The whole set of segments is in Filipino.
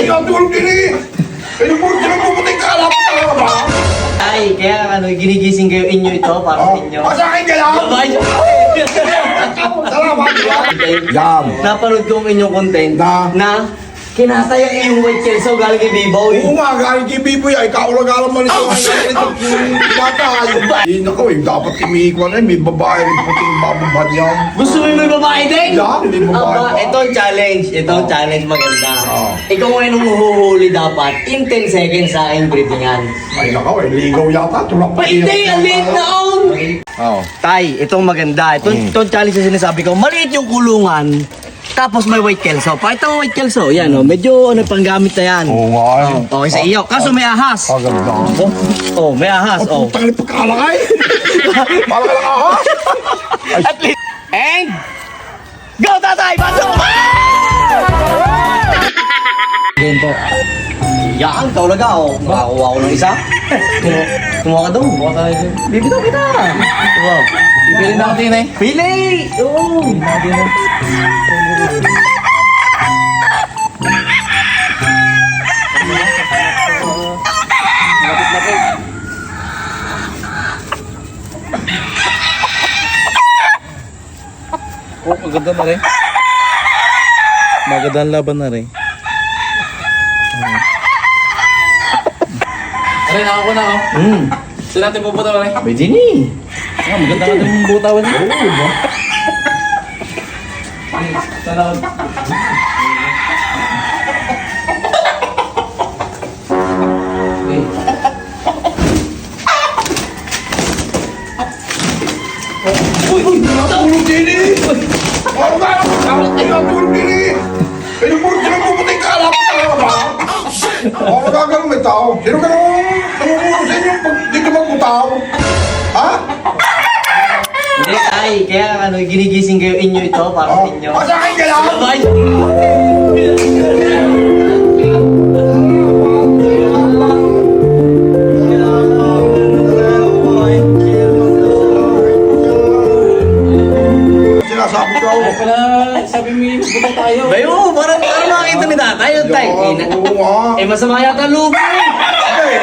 Tinatulog din eh. Pero po, pinagpuputing ka, alam ka talaga ba? Ay, kaya ano, ginigising kayo inyo ito para Oh, sa inyo. sa akin ka lang. Abay, Salamat. Yam. Napanood ko ang inyong content Na? na kinataya yung white kelso galing kay Biboy. Oo nga, galing kay Biboy ay kaulaga naman ito. Oh, shit! Yung batay. Hindi na ko, eh, dapat timikwan eh. May babae rin puting bababad yan. Gusto mo yung may babae din? Yan, may babae Aba, pa. ito ang challenge. Ito ang challenge maganda. Oh. Ikaw ngayon ang huhuli dapat in 10 seconds sa aking briefinghan. Ay nakaw eh, ligaw yata. Tulak pa Hindi, ang liit na on! Oo. Tay, itong maganda. Itong, Mm. itong challenge na sinasabi ko, maliit yung kulungan. Tapos may white kelso. Pakita mo white kelso. Yan, oh. medyo ano, panggamit na yan. Oo nga eh. Oh, okay sa iyo. Kaso may ahas. Paganda. Oh, oh may ahas. Oh, Oh. putang ina pagkakalakay. Malakay ka ha? At least. And... Go, tatay! Pasok! Game po. Yan, kaulaga oh. Makakuha ko ng isa. Kumuha ka daw. Kumuha ka daw. Bibitaw kita. Kumuha. Pili na natin eh. Pili! Oo. Oh, maganda na rin. Maganda ang laban na rin. Aray, nakakuha na ako. Hmm. Saan natin pupunta rin? Pwede ni. Ah, maganda ka ng butawan. Oo, ba? Ako. Uy, uy, tinatulog din eh. Oo nga, tinatulog din eh. Pero po, pinagpuputing ka, alam ka talaga ba? Oo, magagalang may tao. Sino ka nang Hindi, tay. Kaya ano, ginigising kayo inyo ito para sa Oh, inyo. sa akin ka lang. Abay! Sinasabi ko. Ay pala, sabi mo yung pupunta tayo. Bayo, para para makakita ni tatay. Yung tay. Eh, Oo. Eh, masama yata eh.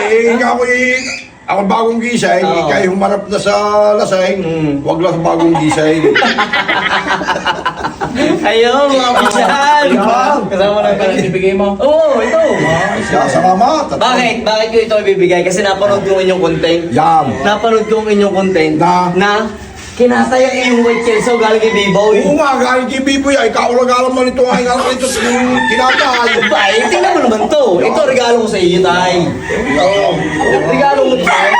Eh, ikaw eh, ako bagong gising, Oo. ikaw humarap na sa lasing, Mm. huwag lang sa bagong gising. Ayaw, mga pisyal. Ayan. Kasama na Pala bibigay mo. Oo, ito. Siya, salamat. Bakit? Bakit ko ito ibibigay? Kasi napanood ko ang inyong content. Yam. Napanood ko ang inyong content Na? na kinataya yung white kelso galing kay Biboy. Oo nga, galing kay Biboy, ay kaulaga naman ito, ay nga ito, yung kinatay. Ay, tingnan naman to. Ito regalo ko sa iyo, tay. Oo. Regalo ko to sa iyo.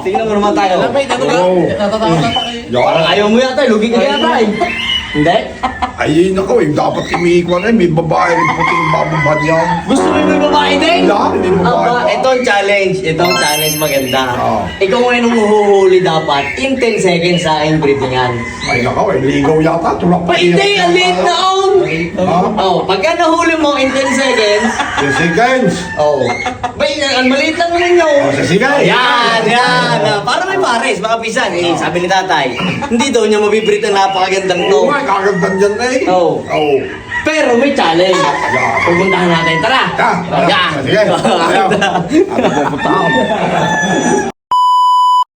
Tingnan mo naman tayo. Alam ba, ito ka? Natatakot na tayo. Parang ayaw mo yata, lugi ka yata eh. Hindi? Ay, nako, eh, dapat timikwan eh, may babae rin puting bababad yan. Gusto mo yung babae din? Yan, may babae Aba, pa. ito ang challenge. Ito ang challenge maganda. Oo. Ikaw ngayon ang huhuli dapat in 10 seconds sa aking briefinghan. Ay, nako, eh, ligaw yata, tulak pa. Hindi, ang liit na on! Ha? Oh, pagka nahuli mo in 10 seconds, Yung seconds. oh, bay, ang maliit lang naman nyo. Oh, sa sigay. Yan, yan. Ah, Para may pares, mga pisan. Eh, sabi ni tatay, hindi daw niya mabibrit ang napakagandang to. Oo nga, kagandang dyan na eh. Oo. Oo. Pero may challenge. Yan. Pupuntahan natin. Tara! Yan, Yan. Sige. Ayaw. Ano pupunta ako?